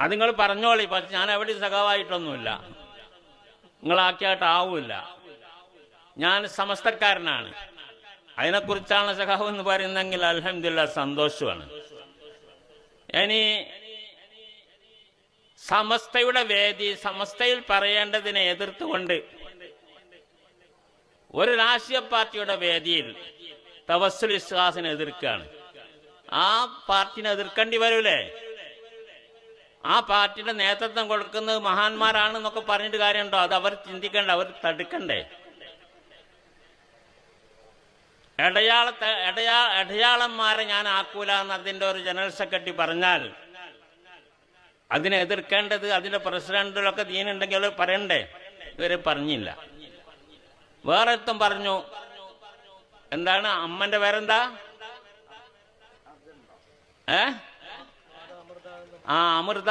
അത് നിങ്ങൾ പറഞ്ഞോളി പക്ഷെ ഞാൻ എവിടെയും സഖാവായിട്ടൊന്നുമില്ല. നിങ്ങളാക്കിയായിട്ടാവൂല ഞാൻ സമസ്തക്കാരനാണ്. അതിനെക്കുറിച്ചാണ് സഖാവ് എന്ന് പറയുന്നെങ്കിൽ അലഹമില്ല സന്തോഷമാണ്. ഇനി സമസ്തയുടെ വേദി സമസ്തയിൽ പറയേണ്ടതിനെ എതിർത്തുകൊണ്ട് ഒരു രാഷ്ട്രീയ പാർട്ടിയുടെ വേദിയിൽ തവസ്സുൽ ഇസ്ഹാസിനെ എതിർക്കുകയാണ്. ആ പാർട്ടിനെ എതിർക്കേണ്ടി വരൂലേ? ആ പാർട്ടിയുടെ നേതൃത്വം കൊടുക്കുന്നത് മഹാന്മാരാണെന്നൊക്കെ പറഞ്ഞിട്ട് കാര്യമുണ്ടോ? അത് അവർ ചിന്തിക്കണ്ട അവർ തടുക്കണ്ടേ? ഇടയാള ഇടയാ ഇടയാളന്മാരെ ഞാൻ ആക്കൂല എന്ന് ഒരു ജനറൽ സെക്രട്ടറി പറഞ്ഞാൽ അതിനെ എതിർക്കേണ്ടത് അതിന്റെ പ്രസിഡന്റിലൊക്കെ ദീനുണ്ടെങ്കിൽ പറയണ്ടേ? ഇവരെ പറഞ്ഞില്ല. വേറെ ഒരുത്തൻ പറഞ്ഞു എന്താണ്? അമ്മന്റെ പേരെന്താ? ഏ? ആ അമൃത